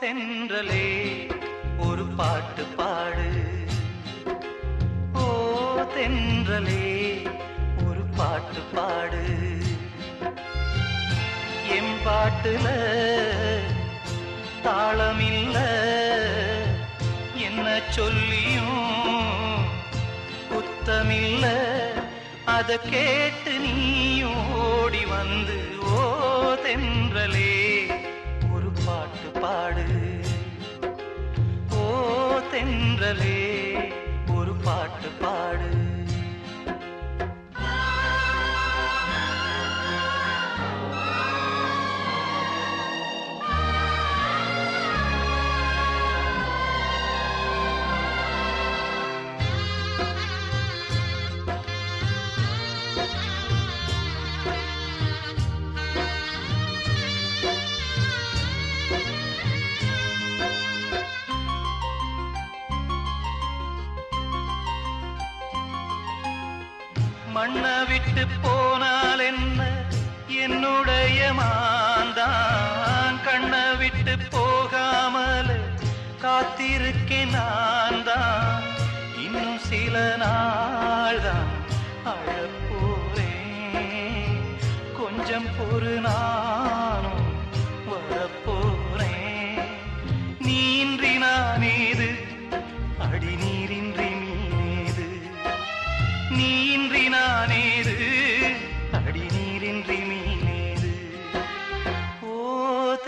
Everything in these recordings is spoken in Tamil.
தென்றலே ஒரு பாட்டு பாடு. ஓ தென்றலே ஒரு பாட்டு பாடு. என் பாட்டுல தாளமில்ல. என்ன சொல்லியும் குத்தமில்ல. அத கேட்டு நீ ஓடி வந்து ஓ தென்றலே பாடு. ஓ தென்றலே ஒரு பாட்டு பாடு. மண்ண விட்டு போனால் என்ன? என்னுடைய மாந்தான் கண்ண விட்டு போகாமல் காத்திருக்கேன் நான் தான் இன்னும் சில நாள் தான் அழப்போறேன். கொஞ்சம் பொறு நானும் வரப்போறேன். நீன்றி நான் ஏது? அடி நீ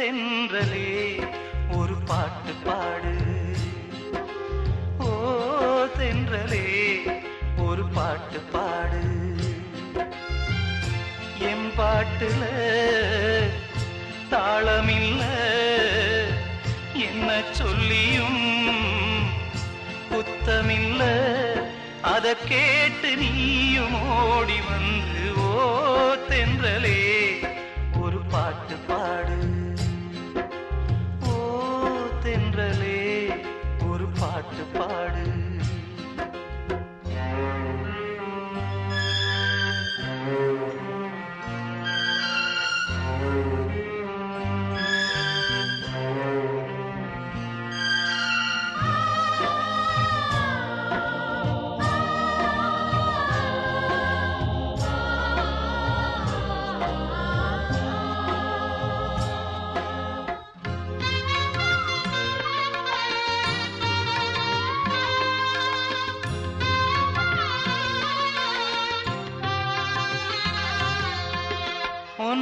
தென்றலே ஒரு பாட்டு பாடு. ஓ தென்றலே ஒரு பாட்டு பாடு. என் பாட்டுல தாளமில்ல என்ன சொல்லியும் புத்தமில்ல. அதை கேட்டு நீயும் ஓடி வந்து ஓ தென்றலே ஒரு பாட்டு பாடு. பாட்டு பாடு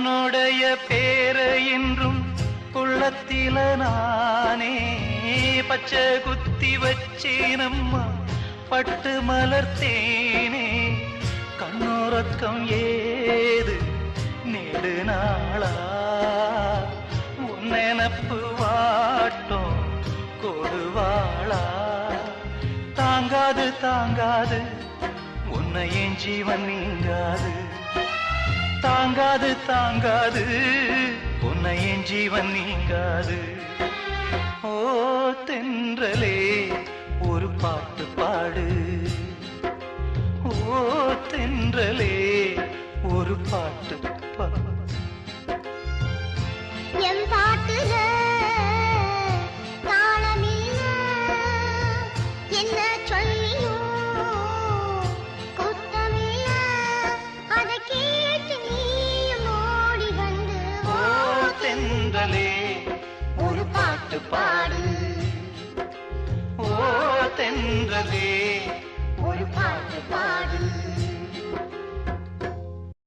உன்னுடைய பேரை என்றும் குள்ளத்தில நானே. பச்சை குத்தி வச்சேனம்மா பட்டு மலர்த்தேனே கண்ணுறக்கம் ஏது? நெடு நாளா? உன்னெனப்பு வாட்டும் கொடுவாளா? தாங்காது தாங்காது உன்னை என் ஜீவன் நீங்காது. தாங்காது தாங்காது. உன்னை என் ஜீவன் நீங்காது. ஓ தென்றலே ஒரு பாட்டு பாடு. ஓ தென்றலே ஒரு பாட்டு ஒரு